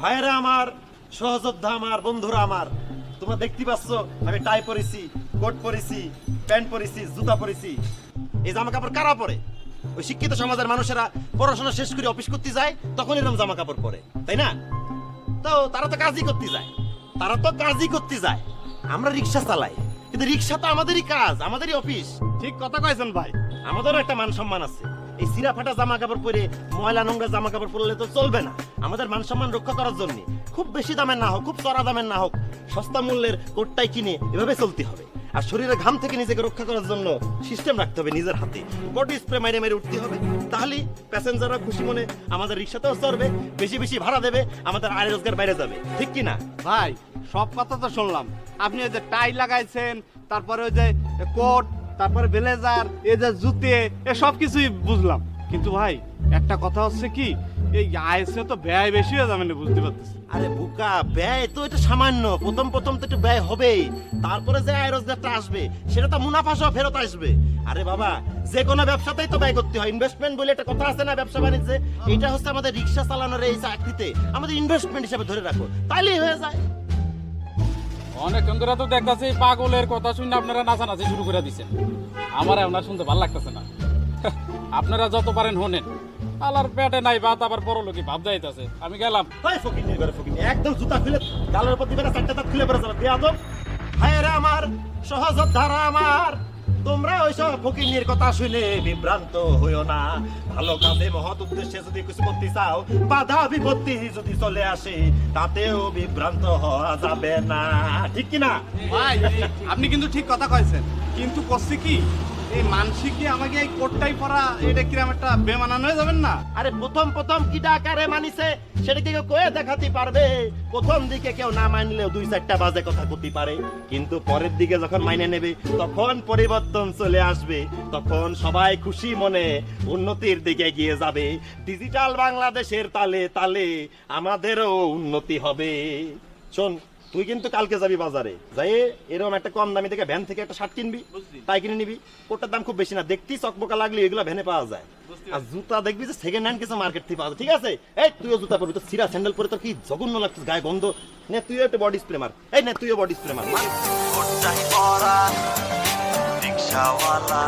ভাইয়েরা আমার, সহযোদ্ধা আমার, বন্ধুরা আমার, তোমরা দেখতে পাচ্ছ, আমি টাই পরেছি, কোট পরেছি, প্যান্ট পরেছি, জুতা পরেছি। এই জামা কাপড় কারা পরে? ওই শিক্ষিত সমাজের মানুষেরা পড়াশোনা শেষ করে অফিস করতে যায় তখন এরকম জামা কাপড় পরে, তাই না? তো তারা তো কাজই করতে যায়, তারা তো কাজই করতে যায়। আমরা রিক্সা চালাই, কিন্তু রিক্সা তো আমাদেরই কাজ, আমাদেরই অফিস। ঠিক কথা কয়েছেন ভাই, আমাদেরও একটা মান সম্মান আছে। এই সিরা ফাটা জামা কাপড় পরে ময়লা নোংরা জামা কাপড় পরলে তো চলবে না। আমাদের মান সম্মান রক্ষা করার জন্য খুব বেশি দামের না হোক, খুব চড়া দামের না হোক, সস্তা মূল্যের কোটটাই কিনে এভাবে চলতে হবে। আর শরীরের ঘাম থেকে নিজেকে রক্ষা করার জন্য সিস্টেম রাখতে হবে নিজের হাতে। বডি স্প্রে মেরে মেরে উঠতে হবে। তাহলেই প্যাসেঞ্জাররা খুশি মনে আমাদের রিক্সাতেও চড়বে, বেশি বেশি ভাড়া দেবে, আমাদের আয় রোজগার বাইরে যাবে। ঠিক কি না ভাই, সব কথা তো শুনলাম। আপনি ওই যে টাই লাগাইছেন, তারপরে ওই যে কোট তারপরে ব্লেজার এই যে জুতে, এ সব কিছুই বুঝলাম। কিন্তু ভাই, একটা কথা হচ্ছে কি, এই আইসে তো ব্যয় বেশি হয়ে যাবে না, বুঝতে পারতেছি আরে বুকা, ব্যয় তো এটা সামান্য। প্রথম প্রথম তো একটু ব্যয় হবেই। তারপরে যে আয় রোজগারটা আসবে, সেটা তো মুনাফা সহ ফেরত আসবে। আরে বাবা, যে কোনো ব্যবসাতেই তো ব্যয় করতে হয়। ইনভেস্টমেন্ট বলে একটা কথা আছে না ব্যবসা বাণিজ্যে? এটা হচ্ছে আমাদের রিক্সা চালানোর এই চাকরিতে। আমাদের ইনভেস্টমেন্ট হিসেবে ধরে রাখো। তাইলেই হয়ে যায়। অনেকক্ষণ ধরে তো দেখতেছি পাগলের কথা শুনে আপনারা নাচানাচি শুরু করে দিচ্ছেন আমার আপনার শুনতে ভালো লাগতেছে না। আপনারা যত পারেন হনেন। আলার পেটে নাই ভাত আবার বড় লোকই ভাব যাইতেছে। আমি গেলাম। ভাই ফকির নিয়ে করে একদম জুতা খুলে গালের উপর দিবে না, চারটা দাঁত খুলে পড়ে যাবে দেয়া তো ভাইয়েরা আমার সহযোদ্ধারা আমার। তোমরা ওইসব ফকিনের কথা শুনে বিভ্রান্ত হইও না। ভালো কাজে, মহৎ উদ্দেশ্যে যদি কিছু করতে চাও, বাধা বিপত্তি যদি চলে আসে, তাতেও বিভ্রান্ত হওয়া যাবে না। ঠিক কিনা? আপনি কিন্তু ঠিক কথা কয়েছেন কিন্তু করছি কি? এই কি আমাকে এই কোটটাই পরা এটা কিরম একটা বেমানান হয়ে যাবেন না? আরে প্রথম প্রথম মানিছে, সেটাকে কেউ কয়ে দেখাতে পারবে। প্রথম দিকে কেউ না দুই চারটা বাজে কথা করতে পারে। কিন্তু পরের দিকে যখন মাইনে নেবে, তখন পরিবর্তন চলে আসবে। তখন সবাই খুশি মনে উন্নতির দিকে গিয়ে যাবে। ডিজিটাল বাংলাদেশের তালে তালে আমাদেরও উন্নতি হবে। শোন তুই কিন্তু কালকে যাবি বাজারে। যাই এরকম একটা কম দামি থেকে ভ্যান থেকে একটা শার্ট কিনবি তাই কিনে নিবি। কোটার দাম খুব বেশি না। দেখতেই চকবকা লাগলে এগুলো ভ্যানে পাওয়া যায়। আর জুতা দেখবি যে সেকেন্ড হ্যান্ড কিছু মার্কেট থেকে পাওয়া যায়। ঠিক আছে? এই তুইও জুতা পরবি। তো সিরা স্যান্ডেল পরে তোর কি জঘন্য লাগছে গায়ে গন্ধ। নে তুইও একটা বডি স্প্রে মার। এই নে তুইও বডি স্প্রে মার। রিক্সাওয়ালা।